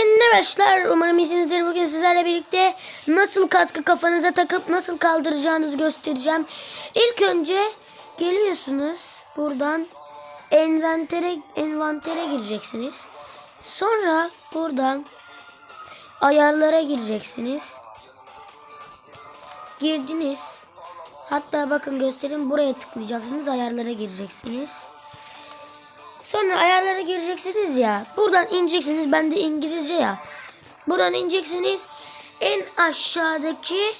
dinlemişler. Umarım iyisinizdir. Bugün sizlerle birlikte nasıl kaskı kafanıza takıp nasıl kaldıracağınızı göstereceğim. İlk önce geliyorsunuz. Buradan envantere, envantere gireceksiniz. Sonra buradan ayarlara gireceksiniz. Girdiniz. Hatta bakın göstereyim buraya tıklayacaksınız. Ayarlara gireceksiniz. Sonra ayarlara gireceksiniz ya. Buradan ineceksiniz. Ben de İngilizce ya. Buradan ineceksiniz. En aşağıdaki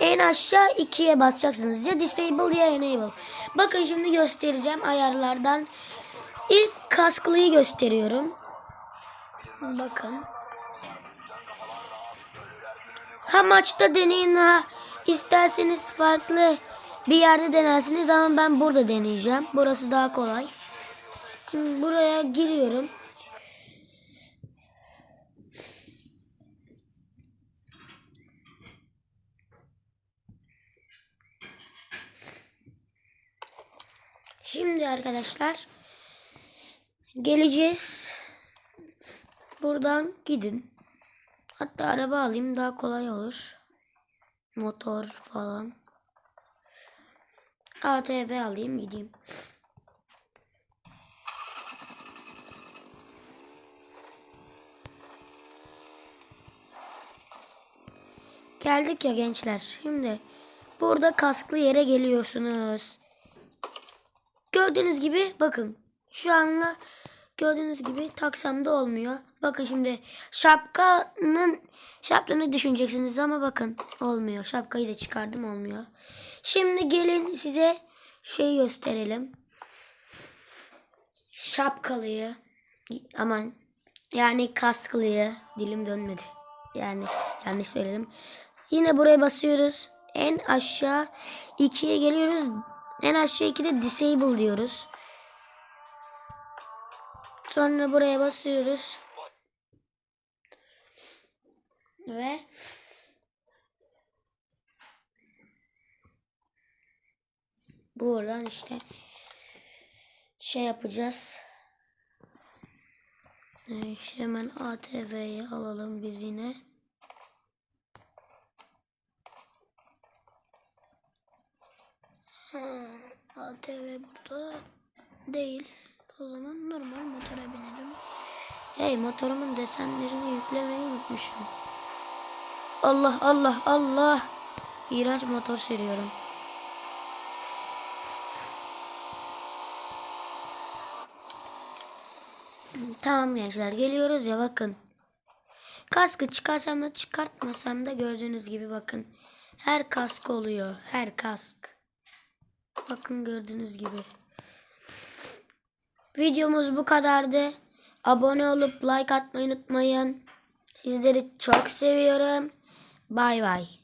en aşağı ikiye basacaksınız. Ya disable ya enable. Bakın şimdi göstereceğim ayarlardan. İlk kasklıyı gösteriyorum. Bakın. Ha maçta deneyin ha. İsterseniz farklı bir yerde denersiniz ama ben burada deneyeceğim. Burası daha kolay. Şimdi Buraya giriyorum. Şimdi arkadaşlar geleceğiz. Buradan gidin. Hatta araba alayım daha kolay olur. Motor falan. ATV alayım gideyim. Geldik ya gençler. Şimdi burada kasklı yere geliyorsunuz. Gördüğünüz gibi bakın şu anla gördüğünüz gibi taksam da olmuyor. Bakın şimdi şapkanın şapkanı düşüneceksiniz ama bakın olmuyor. Şapkayı da çıkardım olmuyor. Şimdi gelin size şey gösterelim. Şapkalıyı aman yani kasklıyı dilim dönmedi. Yani yanlış söyledim. Yine buraya basıyoruz. En aşağı ikiye geliyoruz. En aşağı 2'de disable diyoruz. Sonra buraya basıyoruz. Ve buradan işte şey yapacağız. Hemen ATV'yi alalım biz yine. ATV burada değil. O zaman normal. Hey motorumun desenlerini yüklemeyi unutmuşum. Allah Allah Allah. İğrenç motor sürüyorum. Tamam gençler geliyoruz ya bakın. Kaskı çıkarsam da çıkartmasam da gördüğünüz gibi bakın. Her kask oluyor. Her kask. Bakın gördüğünüz gibi. Videomuz bu kadardı. Abone olup like atmayı unutmayın. Sizleri çok seviyorum. Bay bay.